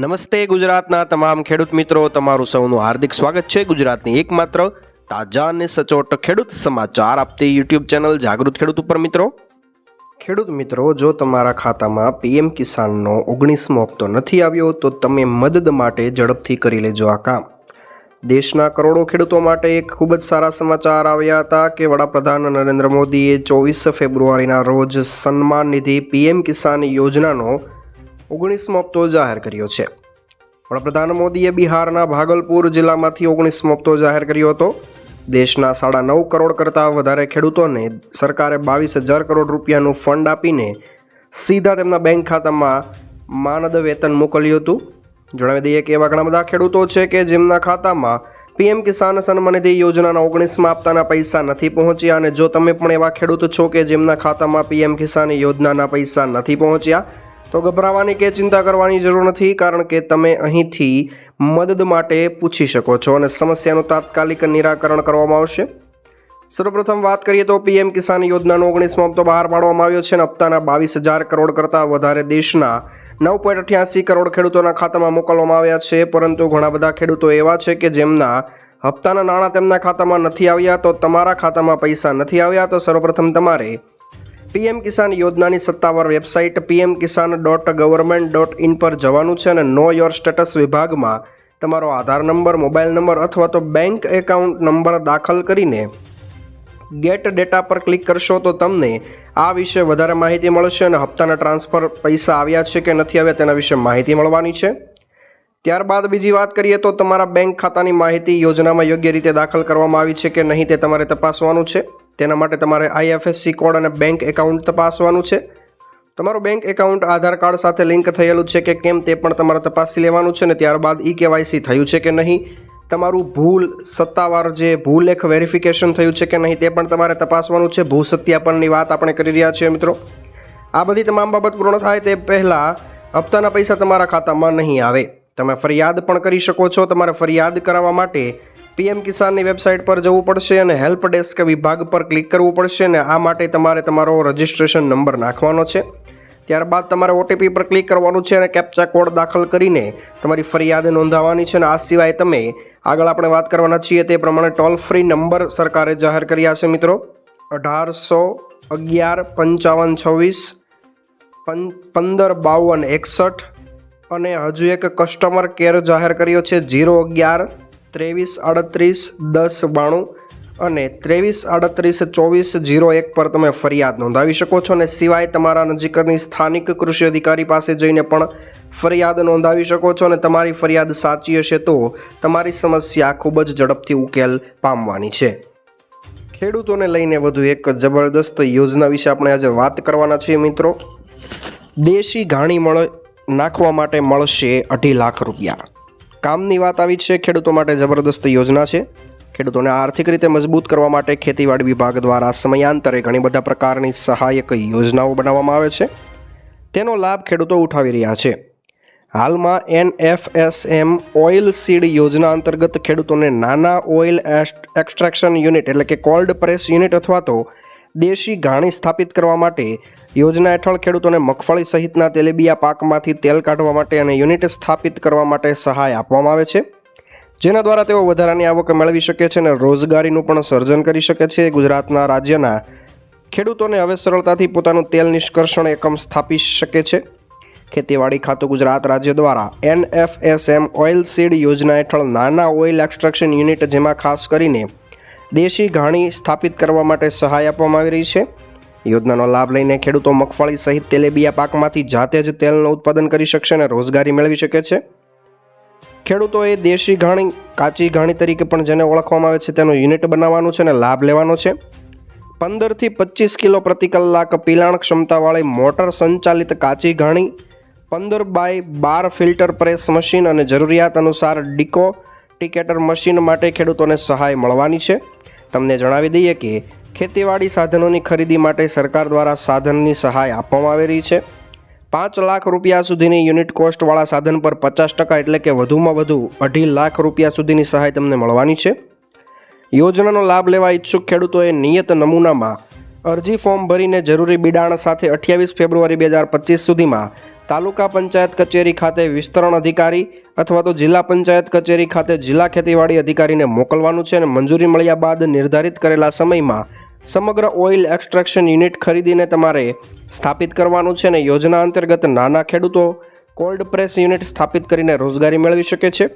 નમસ્તે ગુજરાતના તમામ ખેડૂત મિત્રો, તમારું સૌનું હાર્દિક સ્વાગત છે ગુજરાતની એકમાત્ર તાજા અને સચોટ ખેડૂત સમાચાર આપતી યુટ્યુબ ચેનલ જાગૃત ખેડૂત ઉપર મિત્રો. ખેડૂત મિત્રો, જો તમારા ખાતામાં પીએમ કિસાનનો ઓગણીસમો હપ્તો નથી આવ્યો, તો તમે મદદ માટે ઝડપથી કરી લેજો આ કામ. દેશના કરોડો ખેડૂતો માટે એક ખૂબ જ સારા સમાચાર આવ્યા હતા કે વડાપ્રધાન નરેન્દ્ર મોદીએ ચોવીસ ફેબ્રુઆરીના રોજ સન્માન નિધિ પીએમ કિસાન યોજનાનો ઓગણીસમો હપ્તો જાહેર કર્યો છે. વડાપ્રધાન મોદીએ બિહારના ભાગલપુર જિલ્લામાંથી ઓગણીસમો હપ્તો જાહેર કર્યો હતો. દેશના સાડા નવ કરોડ કરતાં વધારે ખેડૂતોને સરકારે બાવીસ હજાર કરોડ રૂપિયાનું ફંડ આપીને સીધા તેમના બેંક ખાતામાં માનદ વેતન મોકલ્યું હતું. જણાવી દઈએ કે એવા ઘણા બધા ખેડૂતો છે કે જેમના ખાતામાં પીએમ કિસાન સન્માનિધિ યોજનાના ઓગણીસમાં આપતાના પૈસા નથી પહોંચ્યા અને જો તમે પણ એવા ખેડૂત છો કે જેમના ખાતામાં પીએમ કિસાન યોજનાના પૈસા નથી પહોંચ્યા તો ગભરાવાની કે ચિંતા કરવાની જરૂર નથી, કારણ કે તમે અહીંથી મદદ માટે પૂછી શકો છો અને સમસ્યાનું તાત્કાલિક નિરાકરણ કરવામાં આવશે. સર્વપ્રથમ વાત કરીએ તો પીએમ કિસાન યોજનાનો ઓગણીસમો હપ્તો બહાર પાડવામાં આવ્યો છે અને હપ્તાના બાવીસ હજાર કરોડ કરતાં વધારે દેશના નવ પોઈન્ટ અઠ્યાસી કરોડ ખેડૂતોના ખાતામાં મોકલવામાં આવ્યા છે. પરંતુ ઘણા બધા ખેડૂતો એવા છે કે જેમના હપ્તાના નાણાં તેમના ખાતામાં નથી આવ્યા, તો તમારા ખાતામાં પૈસા નથી આવ્યા, તો સર્વપ્રથમ તમારે પીએમ કિસાન યોજનાની સત્તાવાર website PM Kisan dot government dot in પર જવાનું છે અને નો યોર સ્ટેટસ વિભાગમાં તમારો આધાર નંબર, મોબાઈલ નંબર અથવા તો બેંક એકાઉન્ટ નંબર દાખલ કરીને ગેટ ડેટા પર ક્લિક કરશો તો તમને આ વિશે વધારે માહિતી મળશે અને હપ્તાના ટ્રાન્સફર પૈસા આવ્યા છે કે નથી આવ્યા તેના વિશે માહિતી મળવાની છે. ત્યારબાદ બીજી વાત કરીએ તો તમારા બેંક ખાતાની માહિતી યોજનામાં યોગ્ય રીતે દાખલ કરવામાં આવી છે કે નહીં તે તમારે તપાસવાનું છે. તેના માટે તમારે આઈએફએસસી કોડ અને બેંક એકાઉન્ટ તપાસવાનું છે. તમારું બેંક એકાઉન્ટ આધાર કાર્ડ સાથે લિંક થયેલું છે કે કેમ તે પણ તમારે તપાસી લેવાનું છે ને ત્યારબાદ ઈ કેવાયસી થયું છે કે નહીં? તમારું ભૂલ, સત્તાવાર જે ભૂલેખ વેરિફિકેશન થયું છે કે નહીં તે પણ તમારે તપાસવાનું છે. ભૂ સત્યાપનની વાત આપણે કરી રહ્યા છીએ મિત્રો. આ બધી તમામ બાબત પૂર્ણ થાય તે પહેલાં હપ્તાના પૈસા તમારા ખાતામાં નહીં આવે. તમે ફરિયાદ પણ કરી શકો છો. તમારે ફરિયાદ કરાવવા માટે પીએમ કિસાનની વેબસાઇટ પર જવું પડશે અને હેલ્પ ડેસ્ક વિભાગ પર ક્લિક કરવું પડશે અને આ માટે તમારે તમારો રજિસ્ટ્રેશન નંબર નાખવાનો છે. ત્યારબાદ તમારે ઓટીપી પર ક્લિક કરવાનું છે અને કેપ્ચા કોડ દાખલ કરીને તમારી ફરિયાદ નોંધાવવાની છે અને આ સિવાય તમે આગળ આપણે વાત કરવાના છીએ તે પ્રમાણે ટોલ ફ્રી નંબર સરકારે જાહેર કર્યા છે મિત્રો. અઢારસો અગિયાર પંચાવન છવ્વીસ પં, પંદર બાવન એકસઠ અને હજુ એક કસ્ટમર કેર જાહેર કર્યો છે. જીરો અગિયાર ત્રેવીસ આડત્રીસ દસ બાણું અને ત્રેવીસ આડત્રીસ ચોવીસ જીરો એક પર તમે ફરિયાદ નોંધાવી શકો છો અને સિવાય તમારા નજીકની સ્થાનિક કૃષિ અધિકારી પાસે જઈને પણ ફરિયાદ નોંધાવી શકો છો અને તમારી ફરિયાદ સાચી હશે તો તમારી સમસ્યા ખૂબ જ ઝડપથી ઉકેલ પામવાની છે. ખેડૂતોને લઈને વધુ એક જબરદસ્ત યોજના વિશે આપણે આજે વાત કરવાના છીએ મિત્રો. દેશી ઘાણી મળ નાખવા માટે મળશે અઢી લાખ રૂપિયા. કામની વાત આવી છે, ખેડૂતો માટે જબરદસ્ત યોજના છે. ખેડૂતોને આર્થિક રીતે મજબૂત કરવા માટે ખેતીવાડી વિભાગ દ્વારા સમયાંતરે ઘણી બધા પ્રકારની સહાયક યોજનાઓ બનાવવામાં આવે છે. તેનો લાભ ખેડૂતો ઉઠાવી રહ્યા છે. હાલમાં એનએફએસએમ ઓઇલ સીડ યોજના અંતર્ગત ખેડૂતોને નાના ઓઇલ એક્સ્ટ્રેક્શન યુનિટ એટલે કે કોલ્ડ પ્રેસ યુનિટ અથવા તો દેશી ઘાણી સ્થાપિત કરવા માટે યોજના હેઠળ ખેડૂતોને મગફળી સહિતના તેલીબિયા પાકમાંથી તેલ કાઢવા માટે અને યુનિટ સ્થાપિત કરવા માટે સહાય આપવામાં આવે છે. જેના દ્વારા તેઓ વધારાની આવક મેળવી શકે છે અને રોજગારીનું પણ સર્જન કરી શકે છે. ગુજરાતના રાજ્યના ખેડૂતોને હવે સરળતાથી પોતાનું તેલ નિષ્કર્ષણ એકમ સ્થાપી શકે છે. ખેતીવાડી ખાતું ગુજરાત રાજ્ય દ્વારા એનએફએસએમ ઓઇલ સીડ યોજના હેઠળ નાના ઓઇલ એક્સ્ટ્રક્શન યુનિટ જેમાં ખાસ કરીને દેશી ઘાણી સ્થાપિત કરવા માટે સહાય આપવામાં આવી રહી છે. યોજનાનો લાભ લઈને ખેડૂતો મગફળી સહિત તેલેબિયા પાકમાંથી જાતે જ તેલનું ઉત્પાદન કરી શકશે અને રોજગારી મેળવી શકે છે. ખેડૂતોએ દેશી ઘાણી, કાચી ઘાણી તરીકે પણ જેને ઓળખવામાં આવે છે, તેનું યુનિટ બનાવવાનું છે અને લાભ લેવાનો છે. પંદરથી પચીસ કિલો પ્રતિ કલાક પિલાણ ક્ષમતાવાળી મોટર સંચાલિત કાચી ઘાણી, પંદર બાય બાર ફિલ્ટર પ્રેસ મશીન અને જરૂરિયાત અનુસાર ડિકો ટિકેટર મશીન માટે ખેડૂતોને સહાય મળવાની છે. તમને જણાવી દઈએ કે ખેતીવાડી સાધનોની ખરીદી માટે સરકાર દ્વારા સાધનની સહાય આપવામાં આવી રહી છે. પાંચ લાખ રૂપિયા સુધીની યુનિટ કોસ્ટવાળા સાધન પર પચાસ ટકા એટલે કે વધુમાં વધુ અઢી લાખ રૂપિયા સુધીની સહાય તમને મળવાની છે. યોજનાનો લાભ લેવા ઈચ્છુક ખેડૂતોએ નિયત નમૂનામાં અરજી ફોર્મ ભરીને જરૂરી બિડાણ સાથે અઠ્યાવીસ ફેબ્રુઆરી બે હજાર પચીસ સુધીમાં તાલુકા પંચાયત કચેરી ખાતે વિસ્તરણ અધિકારી અથવા તો જિલ્લા પંચાયત કચેરી ખાતે જિલ્લા ખેતીવાડી અધિકારીને મોકલવાનું છે અને મંજૂરી મળ્યા બાદ નિર્ધારિત કરેલા સમયમાં સમગ્ર ઓઇલ એક્સ્ટ્રેક્શન યુનિટ ખરીદીને તમારે સ્થાપિત કરવાનું છે અને યોજના અંતર્ગત નાના ખેડૂતો કોલ્ડ પ્રેસ યુનિટ સ્થાપિત કરીને રોજગારી મેળવી શકે છે.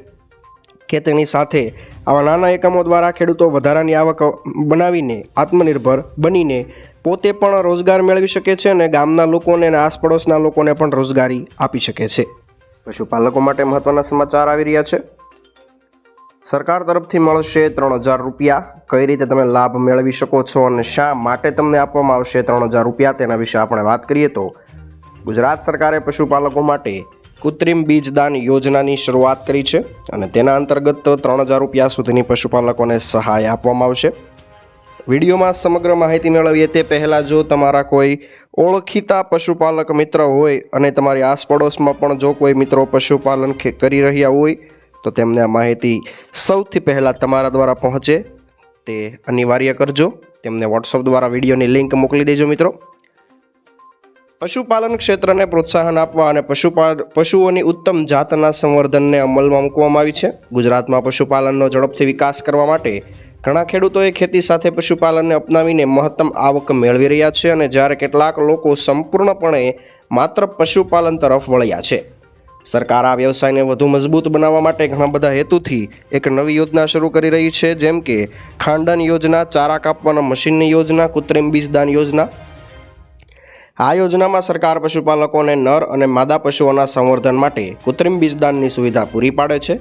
કે તેની સાથે આવા નાના એકમો દ્વારા ખેડૂતો વધારાની આવક બનાવીને આત્મનિર્ભર બનીને પોતે પણ રોજગાર મેળવી શકે છે અને ગામના લોકોને અને આસપડોશના લોકોને પણ રોજગારી આપી શકે છે. પશુપાલકો માટે મહત્વના સમાચાર આવી રહ્યા છે. સરકાર તરફથી મળશે ત્રણ હજાર રૂપિયા. કઈ રીતે તમે લાભ મેળવી શકો છો અને શા માટે તમને આપવામાં આવશે ત્રણ હજાર રૂપિયા તેના વિશે આપણે વાત કરીએ તો ગુજરાત સરકારે પશુપાલકો માટે કૃત્રિમ બીજદાન યોજનાની શરૂઆત કરી છે અને તેના અંતર્ગત ત્રણ હજાર રૂપિયા સુધીની પશુપાલકોને સહાય આપવામાં આવશે. વિડીયોમાં સમગ્ર માહિતી મેળવીએ તે પહેલાં જો તમારા કોઈ ઓળખીતા પશુપાલક મિત્ર હોય અને તમારી આસપડોશમાં પણ જો કોઈ મિત્રો પશુપાલન કરી રહ્યા હોય, તો તેમને આ માહિતી સૌથી પહેલાં તમારા દ્વારા પહોંચે. તે અનિવાર્ય કરજો. તેમને વોટ્સઅપ દ્વારા વિડીયોની લિંક મોકલી દેજો મિત્રો. પશુપાલન ક્ષેત્રને પ્રોત્સાહન આપવા અને પશુપાલ, પશુઓની ઉત્તમ જાતના સંવર્ધનને અમલમાં મૂકવામાં આવી છે. ગુજરાતમાં પશુપાલનનો ઝડપથી વિકાસ કરવા માટે ઘણા ખેડૂતોએ ખેતી સાથે પશુપાલનને અપનાવીને મહત્તમ આવક મેળવી રહ્યા છે અને જ્યારે કેટલાક લોકો સંપૂર્ણપણે માત્ર પશુપાલન તરફ વળ્યા છે. સરકાર આ વ્યવસાયને વધુ મજબૂત બનાવવા માટે ઘણા બધા હેતુથી એક નવી યોજના શરૂ કરી રહી છે, જેમ કે ખાંડન યોજના, ચારા કાપવાના મશીનની યોજના, કૃત્રિમ બીજદાન યોજના આ યોજનામાં સરકાર પશુપાલકોને નર અને માદા પશુઓના સંવર્ધન માટે કૃત્રિમ બીજદાનની સુવિધા પૂરી પાડે છે.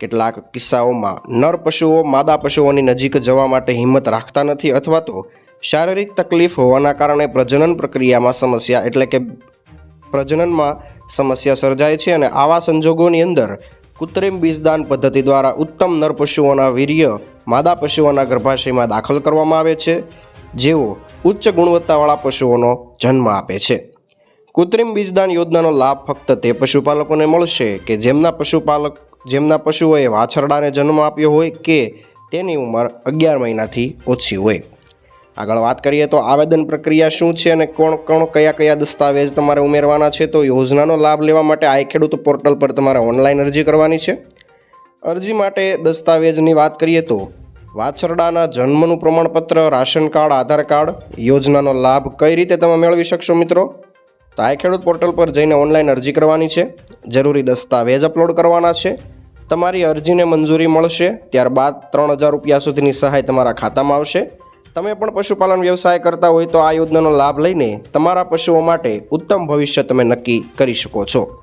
કેટલાક કિસ્સાઓમાં નર પશુઓ માદા પશુઓની નજીક જવા માટે હિંમત રાખતા નથી અથવા તો શારીરિક તકલીફ હોવાના કારણે પ્રજનન પ્રક્રિયામાં સમસ્યા એટલે કે પ્રજનનમાં સમસ્યા સર્જાય છે અને આવા સંજોગોની અંદર કૃત્રિમ બીજદાન પદ્ધતિ દ્વારા ઉત્તમ નર પશુઓના વીર્ય માદા પશુઓના ગર્ભાશયમાં દાખલ કરવામાં આવે છે. જેઓ ઉચ્ચ ગુણવત્તાવાળા પશુઓનો જન્મ આપે છે. કૃત્રિમ બીજદાન યોજનાનો લાભ ફક્ત તે પશુપાલકોને મળશે કે જેમના પશુપાલક, જેમના પશુઓએ વાછરડાને જન્મ આપ્યો હોય કે તેની ઉંમર અગિયાર મહિનાથી ઓછી હોય. આગળ વાત કરીએ તો આવેદન પ્રક્રિયા શું છે અને કોણ કોણ કયા કયા દસ્તાવેજ તમારે ઉમેરવાના છે તો યોજનાનો લાભ લેવા માટે આઈ ખેડૂત પોર્ટલ પર તમારે ઓનલાઈન અરજી કરવાની છે. અરજી માટે દસ્તાવેજની વાત કરીએ તો વાછરડાના જન્મનું પ્રમાણપત્ર, રાશન કાર્ડ, આધાર કાર્ડ યોજનાનો લાભ કઈ રીતે તમે મેળવી શકશો મિત્રો? તો આ ખેડૂત પોર્ટલ પર જઈને ઓનલાઈન અરજી કરવાની છે. જરૂરી દસ્તાવેજ અપલોડ કરવાના છે. તમારી અરજીને મંજૂરી મળશે. ત્યારબાદ ત્રણ હજાર રૂપિયા સુધીની સહાય તમારા ખાતામાં આવશે. તમે પણ પશુપાલન વ્યવસાય કરતા હોય તો આ યોજનાનો લાભ લઈને તમારા પશુઓ માટે ઉત્તમ ભવિષ્ય તમે નક્કી કરી શકો છો.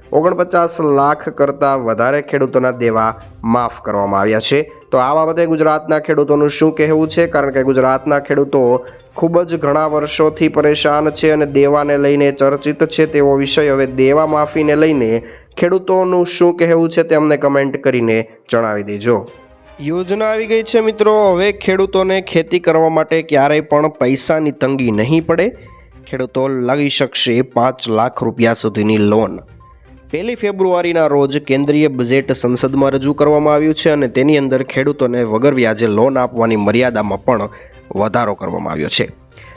ઓગણપચાસ લાખ કરતાં વધારે ખેડૂતોના દેવા માફ કરવામાં આવ્યા છે. તો આ બાબતે ગુજરાતના ખેડૂતોનું શું કહેવું છે? કારણ કે ગુજરાતના ખેડૂતો ખૂબ જ ઘણા વર્ષોથી પરેશાન છે અને દેવાને લઈને ચર્ચિત છે તેવો વિષય. હવે દેવા માફીને લઈને ખેડૂતોનું શું કહેવું છે તે અમને કમેન્ટ કરીને જણાવી દેજો. યોજના આવી ગઈ છે મિત્રો. હવે ખેડૂતોને ખેતી કરવા માટે ક્યારેય પણ પૈસાની તંગી નહીં પડે. ખેડૂતો લઈ શકશે પાંચ લાખ રૂપિયા સુધીની લોન. પહેલી ફેબ્રુઆરીના રોજ કેન્દ્રીય બજેટ સંસદમાં રજૂ કરવામાં આવ્યું છે અને તેની અંદર ખેડૂતોને વગર વ્યાજે લોન આપવાની મર્યાદામાં પણ વધારો કરવામાં આવ્યો છે.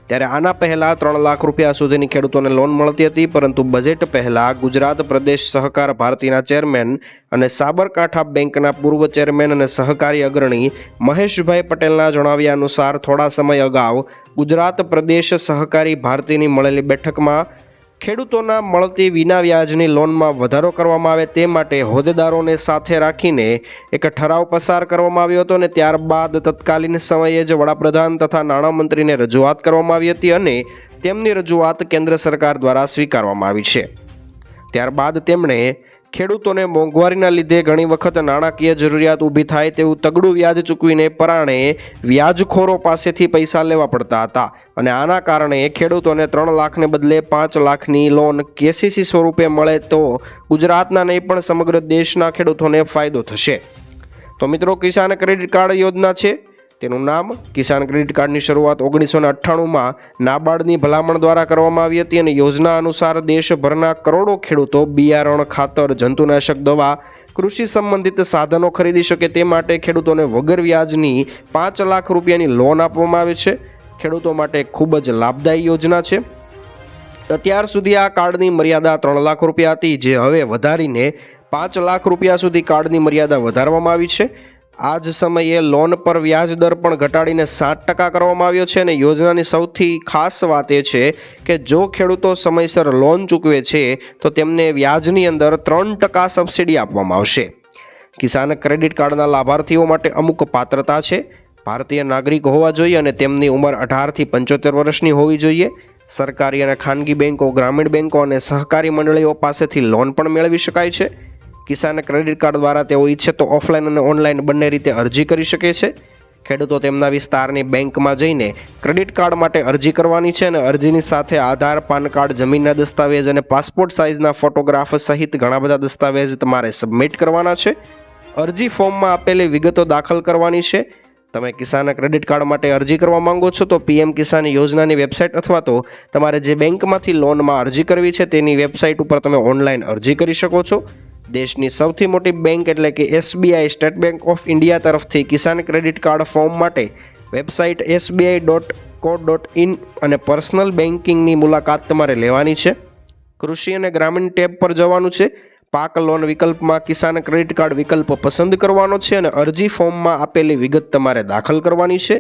ત્યારે આના પહેલાં ત્રણ લાખ રૂપિયા સુધીની ખેડૂતોને લોન મળતી હતી, પરંતુ બજેટ પહેલાં ગુજરાત પ્રદેશ સહકાર ભારતીના ચેરમેન અને સાબરકાંઠા બેંકના પૂર્વ ચેરમેન અને સહકારી અગ્રણી મહેશભાઈ પટેલના જણાવ્યા અનુસાર થોડા સમય અગાઉ ગુજરાત પ્રદેશ સહકારી ભારતીની મળેલી બેઠકમાં ખેડૂતોના મળતી વિના વ્યાજની લોનમાં વધારો કરવામાં આવે તે માટે હોદ્દેદારોને સાથે રાખીને એક ઠરાવ પસાર કરવામાં આવ્યો હતો અને ત્યારબાદ તત્કાલીન સમયે જ વડાપ્રધાન તથા નાણામંત્રીને રજૂઆત કરવામાં આવી હતી અને તેમની રજૂઆત કેન્દ્ર સરકાર દ્વારા સ્વીકારવામાં આવી છે. ત્યારબાદ તેમણે ખેડૂતોને મોંઘવારીના લીધે ઘણી વખત નાણાકીય જરૂરિયાત ઊભી થાય તેવું તગડું વ્યાજ ચૂકવીને પરાણે વ્યાજખોરો પાસેથી પૈસા લેવા પડતા હતા. અને આના કારણે ખેડૂતોને ત્રણ લાખને બદલે પાંચ લાખની લોન કેસીસી સ્વરૂપે મળે તો ગુજરાતના નહીં પણ સમગ્ર દેશના ખેડૂતોને ફાયદો થશે. તો મિત્રો, કિસાન ક્રેડિટ કાર્ડ યોજના છે? તેનું નામ કિસાન ક્રેડિટ કાર્ડની શરૂઆત ઓગણીસો ને અઠ્ઠાણુંમાં નાબાર્ડની ભલામણ દ્વારા કરવામાં આવી હતી અને યોજના અનુસાર દેશભરના કરોડો ખેડૂતો બિયારણ, ખાતર, જંતુનાશક દવા, કૃષિ સંબંધિત સાધનો ખરીદી શકે તે માટે ખેડૂતોને વગર વ્યાજની પાંચ લાખ રૂપિયાની લોન આપવામાં આવે છે. ખેડૂતો માટે ખૂબ જ લાભદાયી યોજના છે. અત્યાર સુધી આ કાર્ડની મર્યાદા ત્રણ લાખ રૂપિયા હતી, જે હવે વધારીને પાંચ લાખ રૂપિયા સુધી કાર્ડની મર્યાદા વધારવામાં આવી છે. આ જ સમયે લોન પર વ્યાજ દર પણ ઘટાડીને સાત ટકા કરવામાં આવ્યો છે અને યોજનાની સૌથી ખાસ વાત એ છે કે જો ખેડૂતો સમયસર લોન ચૂકવે છે, તો તેમને વ્યાજની અંદર ત્રણ ટકા સબસિડી આપવામાં આવશે. કિસાન ક્રેડિટ કાર્ડના લાભાર્થીઓ માટે અમુક પાત્રતા છે. ભારતીય નાગરિક હોવા જોઈએ અને તેમની ઉંમર અઢારથી પંચોતેર વર્ષની હોવી જોઈએ. સરકારી અને ખાનગી બેન્કો ગ્રામીણ બેન્કો અને સહકારી મંડળીઓ પાસેથી લોન પણ મેળવી શકાય છે. કિસાન ક્રેડિટ કાર્ડ દ્વારા તેઓ ઈચ્છે તો ઓફલાઈન અને ઓનલાઈન બંને રીતે અરજી કરી શકે છે. ખેડૂતો તેમના વિસ્તારની બેંકમાં જઈને ક્રેડિટ કાર્ડ માટે અરજી કરવાની છે અને અરજીની સાથે આધાર, પાન કાર્ડ, જમીનના દસ્તાવેજ અને પાસપોર્ટ સાઇઝના ફોટોગ્રાફ સહિત ઘણા બધા દસ્તાવેજ તમારે સબમિટ કરવાના છે. અરજી ફોર્મમાં આપેલી વિગતો દાખલ કરવાની છે. તમે કિસાન ક્રેડિટ કાર્ડ માટે અરજી કરવા માંગો છો તો પીએમ કિસાન યોજનાની વેબસાઇટ અથવા તો તમારે જે બેંકમાંથી લોનમાં અરજી કરવી છે તેની વેબસાઇટ ઉપર તમે ઓનલાઈન અરજી કરી શકો છો. દેશની સૌથી મોટી બેંક એટલે કે SBI State Bank of India તરફથી કિસાન ક્રેડિટ કાર્ડ ફોર્મ માટે website SBI dot co dot in અને પર્સનલ બેન્કિંગની મુલાકાત તમારે લેવાની છે. કૃષિ અને ગ્રામીણ ટેબ પર જવાનું છે. પાક લોન વિકલ્પમાં કિસાન ક્રેડિટ કાર્ડ વિકલ્પ પસંદ કરવાનો છે અને અરજી ફોર્મમાં આપેલી વિગત તમારે દાખલ કરવાની છે.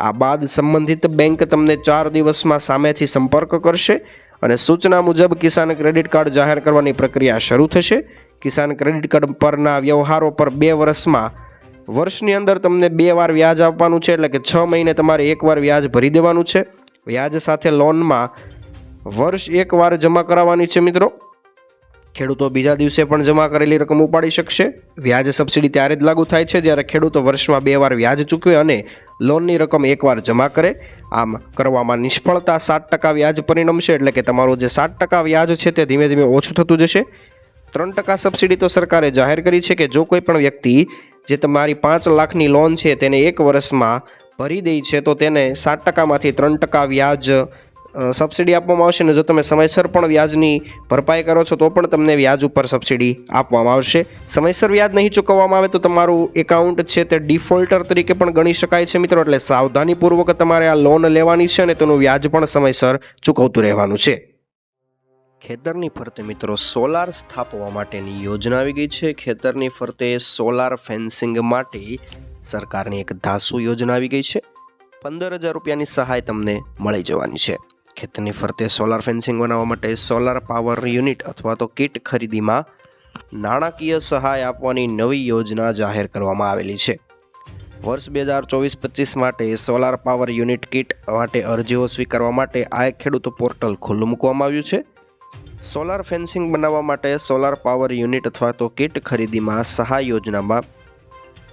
આ બાદ સંબંધિત બેંક તમને ચાર દિવસમાં સામેથી સંપર્ક કરશે અને સૂચના મુજબ કિસાન ક્રેડિટ કાર્ડ જાહેર કરવાની પ્રક્રિયા શરૂ થશે. કિસાન ક્રેડિટ કાર્ડ પરના વ્યવહારો પર બે વર્ષમાં વર્ષની અંદર તમને બે વાર વ્યાજ આપવાનું છે એટલે કે છ મહિને તમારે એકવાર વ્યાજ ભરી દેવાનું છે. વ્યાજ સાથે લોનમાં વર્ષ એકવાર જમા કરાવવાની છે મિત્રો. ખેડૂતો બીજા દિવસે પણ જમા કરેલી રકમ ઉપાડી શકશે. વ્યાજ સબસિડી ત્યારે જ લાગુ થાય છે જ્યારે ખેડૂતો વર્ષમાં બે વાર વ્યાજ ચૂકવે અને લોનની રકમ એકવાર જમા કરે. આમ કરવામાં નિષ્ફળતા સાત ટકા વ્યાજ પરિણમશે એટલે કે તમારું જે સાત ટકા વ્યાજ છે તે ધીમે ધીમે ઓછું થતું જશે. ત્રણ ટકા સબસિડી તો સરકારે જાહેર કરી છે કે જો કોઈ પણ વ્યક્તિ જે તમારી પાંચ લાખની લોન છે તેને એક વર્ષમાં ભરી દે છે, તો તેને સાત ટકામાંથી ત્રણ ટકા વ્યાજ સબસિડી આપવામાં આવશે અને જો તમે સમયસર પણ વ્યાજની ભરપાઈ કરો છો, તો પણ તમને વ્યાજ ઉપર સબસિડી આપવામાં આવશે. સમયસર વ્યાજ નહીં ચૂકવવામાં આવે તો તમારું એકાઉન્ટ છે તે ડિફોલ્ટર તરીકે પણ ગણી શકાય છે મિત્રો, એટલે સાવધાનીપૂર્વક તમારે આ લોન લેવાની છે અને તેનું વ્યાજ પણ સમયસર ચૂકવતું રહેવાનું છે. ખેતરની ફરતે મિત્રો સોલાર સ્થાપવા માટેની યોજના આવી ગઈ છે. ખેતરની ફરતે સોલાર ફેન્સિંગ માટે સરકારની એક ધાસુ યોજના આવી ગઈ છે. પંદર હજાર રૂપિયાની સહાય તમને મળી જવાની છે. ખેતરની ફરતે સોલાર ફેન્સિંગ બનાવવા માટે સોલાર પાવર યુનિટ અથવા તો કિટ ખરીદીમાં નાણાકીય સહાય આપવાની નવી યોજના જાહેર કરવામાં આવેલી છે. વર્ષ બે હજાર ચોવીસ પચીસ માટે સોલાર પાવર યુનિટ કિટ માટે અરજીઓ સ્વીકારવા માટે આ ખેડૂત પોર્ટલ ખુલ્લું મૂકવામાં આવ્યું છે. સોલાર ફેન્સિંગ બનાવવા માટે સોલાર પાવર યુનિટ અથવા તો કિટ ખરીદીમાં સહાય યોજનામાં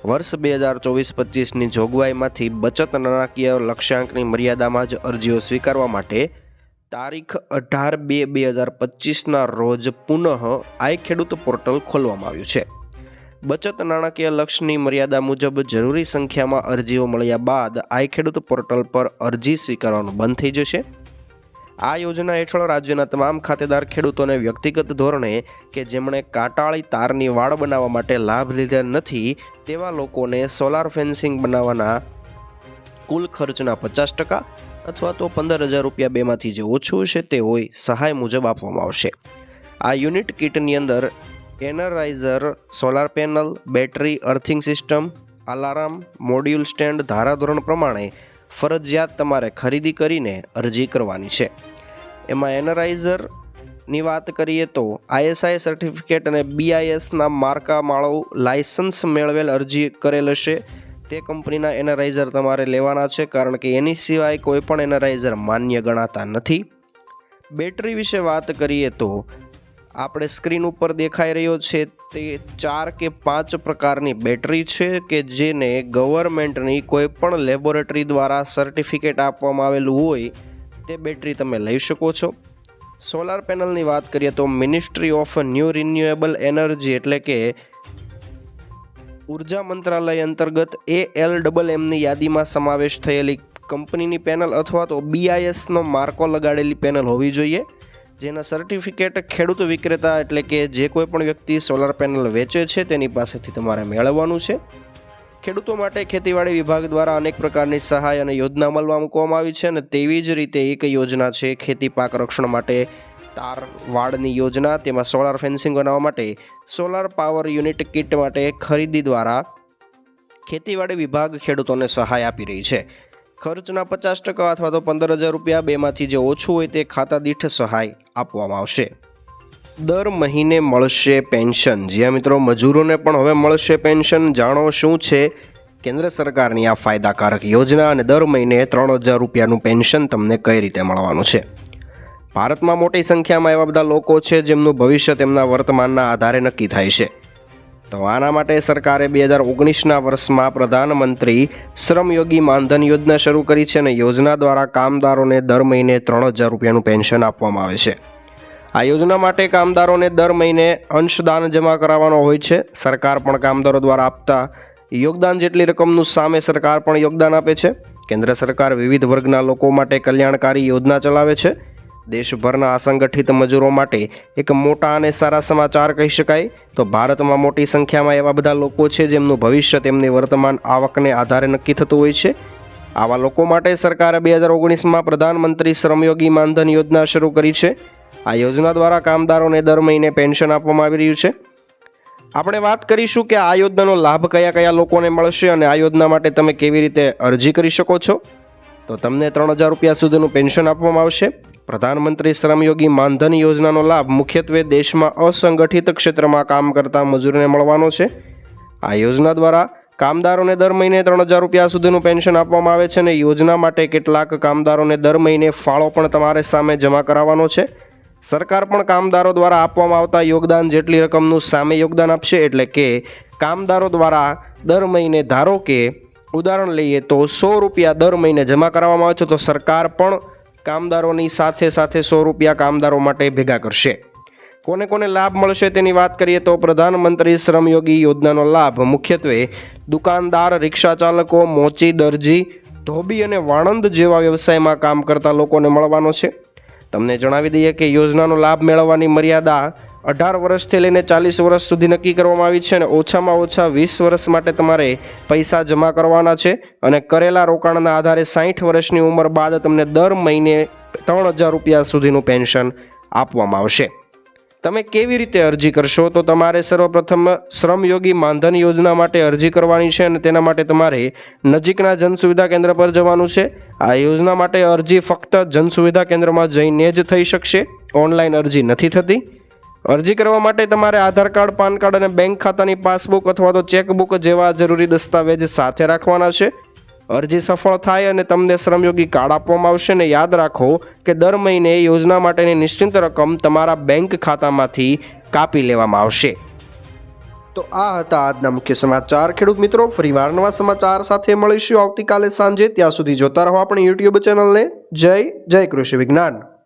વર્ષ બે હજાર ચોવીસ પચીસની જોગવાઈમાંથી બચત નાણાકીય લક્ષ્યાંકની મર્યાદામાં જ અરજીઓ સ્વીકારવા માટે તારીખ અઢાર બે બે હજાર પચીસના રોજ પુનઃ આઈ ખેડૂત પોર્ટલ ખોલવામાં આવ્યું છે. બચત નાણાકીય લક્ષ્યની મર્યાદા મુજબ જરૂરી સંખ્યામાં અરજીઓ મળ્યા બાદ આઈ ખેડૂત પોર્ટલ પર અરજી સ્વીકારવાનું બંધ થઈ જશે. આ યોજના હેઠળ રાજ્યના તમામ ખાતેદાર ખેડૂતોને વ્યક્તિગત ધોરણે કે જેમણે કાંટાળી તારની વાડ બનાવવા માટે લાભ લીધા નથી, તેવા લોકોને સોલાર ફેન્સિંગ બનાવવાના કુલ ખર્ચના પચાસ ટકા અથવા તો પંદર હજાર રૂપિયા બેમાંથી જે ઓછું હશે તે હોય સહાય મુજબ આપવામાં આવશે. આ યુનિટ કિટની અંદર energiser, solar panel, battery, earthing system, alarm, module stand, ધારાધોરણ પ્રમાણે ફરજિયાત તમારે ખરીદી કરીને અરજી કરવાની છે. એમાં એનરાઇઝરની વાત કરીએ તો આઈએસઆઈ સર્ટિફિકેટ અને બીઆઈએસના માર્કા માળો લાયસન્સ મેળવેલ અરજી કરેલ હશે. તે કંપનીના એનરાઇઝર તમારે લેવાના છે કારણ કે એની સિવાય કોઈ પણ એનાલાઇઝર માન્ય ગણાતા નથી. બેટરી વિશે વાત કરીએ તો આપણે સ્ક્રીન ઉપર દેખાઈ રહ્યો છે તે ચાર કે પાંચ પ્રકારની બેટરી છે કે જેને ગવર્મેન્ટની કોઈ પણ લેબોરેટરી દ્વારા સર્ટિફિકેટ આપવામાં આવેલું હોય તે બેટરી તમે લઈ શકો છો. સોલાર પેનલની વાત કરીએ તો ministry of new renewable energy એટલે કે ઊર્જા મંત્રાલય અંતર્ગત એ એલ ડબલ એમની યાદીમાં સમાવેશ થયેલી કંપનીની પેનલ અથવા તો બીઆઈએસનો માર્કો લગાડેલી પેનલ હોવી જોઈએ. જેના સર્ટિફિકેટ ખેડૂત વિક્રેતા એટલે કે જે કોઈ પણ વ્યક્તિ સોલાર પેનલ વેચે છે, તેની પાસેથી તમારે મેળવવાનું છે. ખેડૂતો માટે ખેતીવાડી વિભાગ દ્વારા અનેક પ્રકારની સહાય અને યોજના અમલમાં મૂકવામાં આવી છે અને તેવી જ રીતે એક યોજના છે, ખેતી પાક રક્ષણ માટે તાર વાડની યોજના. તેમાં સોલાર ફેન્સિંગ બનાવવા માટે સોલાર પાવર યુનિટ કિટ માટે ખરીદી દ્વારા ખેતીવાડી વિભાગ ખેડૂતોને સહાય આપી રહી છે. ખર્ચના પચાસ ટકા અથવા તો પંદર હજાર રૂપિયા બેમાંથી જે ઓછું હોય તે ખાતા દીઠ સહાય આપવામાં આવશે. દર મહિને મળશે પેન્શન. જ્યાં મિત્રો મજૂરોને પણ હવે મળશે પેન્શન. જાણો શું છે? કેન્દ્ર સરકારની આ ફાયદાકારક યોજના અને દર મહિને ત્રણ હજાર રૂપિયાનું પેન્શન તમને કઈ રીતે મળવાનું છે? ભારતમાં મોટી સંખ્યામાં એવા બધા લોકો છે જેમનું ભવિષ્ય તેમના વર્તમાનના આધારે નક્કી થાય છે. તો આના માટે સરકારે બે હજાર ઓગણીસના વર્ષમાં પ્રધાનમંત્રી શ્રમયોગી માનધન યોજના શરૂ કરી છે અને યોજના દ્વારા કામદારોને દર મહિને ત્રણ હજાર રૂપિયાનું પેન્શન આપવામાં આવે છે. આ યોજના માટે કામદારોને દર મહિને અંશદાન જમા કરાવવાનો હોય છે. સરકાર પણ કામદારો દ્વારા આપતા યોગદાન જેટલી રકમનું સામે સરકાર પણ યોગદાન આપે છે. કેન્દ્ર સરકાર વિવિધ વર્ગના લોકો માટે કલ્યાણકારી યોજના ચલાવે છે. દેશભરના અસંગઠિત મજૂરો માટે એક મોટા અને સારા સમાચાર કહી શકાય. તો ભારતમાં મોટી સંખ્યામાં એવા બધા લોકો છે જેમનું ભવિષ્ય તેમની વર્તમાન આવકને આધારે નક્કી થતું હોય છે. આવા લોકો માટે સરકારે બે હજાર ઓગણીસમાં પ્રધાનમંત્રી શ્રમયોગી માનધન યોજના શરૂ કરી છે. આ યોજના દ્વારા કામદારોને દર મહિને પેન્શન આપવામાં આવી રહ્યું છે. આપણે વાત કરીશું કે આ યોજનાનો લાભ કયા કયા લોકોને મળશે અને આ યોજના માટે તમે કેવી રીતે અરજી કરી શકો છો? તો તમને ત્રણ હજાર રૂપિયા સુધીનું પેન્શન આપવામાં આવશે. પ્રધાનમંત્રી શ્રમયોગી માનધન યોજનાનો લાભ મુખ્યત્વે દેશમાં અસંગઠિત ક્ષેત્રમાં કામ કરતા મજૂરને મળવાનો છે. આ યોજના દ્વારા કામદારોને દર મહિને ત્રણ હજાર રૂપિયા સુધીનું પેન્શન આપવામાં આવે છે અને યોજના માટે કેટલાક કામદારોને દર મહિને ફાળો પણ તમારે સામે જમા કરાવવાનો છે. સરકાર પણ કામદારો દ્વારા આપવામાં આવતા યોગદાન જેટલી રકમનું સામે યોગદાન આપશે એટલે કે કામદારો દ્વારા દર મહિને ધારો કે ઉદાહરણ લઈએ તો સો રૂપિયા દર મહિને જમા કરાવવામાં આવે છે તો સરકાર પણ કામદારોની સાથે સાથે સો રૂપિયા કામદારો માટે ભેગા કરશે. કોને કોને લાભ મળશે તેની વાત કરીએ તો પ્રધાનમંત્રી શ્રમયોગી યોજનાનો લાભ. મુખ્યત્વે દુકાનદાર, રિક્ષા ચાલકો, મોચી, દરજી, ધોબી અને વાણંદ જેવા વ્યવસાયમાં કામ કરતા લોકોને મળવાનો છે. તમને જણાવી દઈએ કે યોજનાનો લાભ મેળવવાની મર્યાદા અઢાર વર્ષથી લઈને ચાલીસ વર્ષ સુધી નક્કી કરવામાં આવી છે અને ઓછામાં ઓછા વીસ વર્ષ માટે તમારે પૈસા જમા કરવાના છે અને કરેલા રોકાણના આધારે સાઠ વર્ષની ઉંમર બાદ તમને દર મહિને ત્રણ હજાર રૂપિયા સુધીનું પેન્શન આપવામાં આવશે. તમે કેવી રીતે અરજી કરશો? તો તમારે સર્વપ્રથમ શ્રમયોગી માનધન યોજના માટે અરજી કરવાની છે અને તેના માટે તમારે નજીકના જનસુવિધા કેન્દ્ર પર જવાનું છે. આ યોજના માટે અરજી ફક્ત જન સુવિધા કેન્દ્રમાં જઈને જ થઈ શકશે. ઓનલાઈન અરજી નથી થતી. અરજી કરવા માટે તમારે આધાર કાર્ડ, પાન કાર્ડ અને બેંક ખાતાની પાસબુક અથવા તો ચેકબુક જેવા જરૂરી દસ્તાવેજ સાથે રાખવાના છે. અરજી સફળ થાય અને તમને શ્રમયોગી કાર્ડ આપવામાં આવશે ને યાદ રાખો કે દર મહિને યોજના માટેની નિશ્ચિત રકમ તમારા બેંક ખાતામાંથી કાપી લેવામાં આવશે. તો આ હતા આજના મુખ્ય સમાચાર. ખેડૂત મિત્રો, ફરીવાર નવા સમાચાર સાથે મળીશું આવતીકાલે સાંજે. ત્યાં સુધી જોતા રહો આપણી યુટ્યુબ ચેનલને. જય જય કૃષિ વિજ્ઞાન.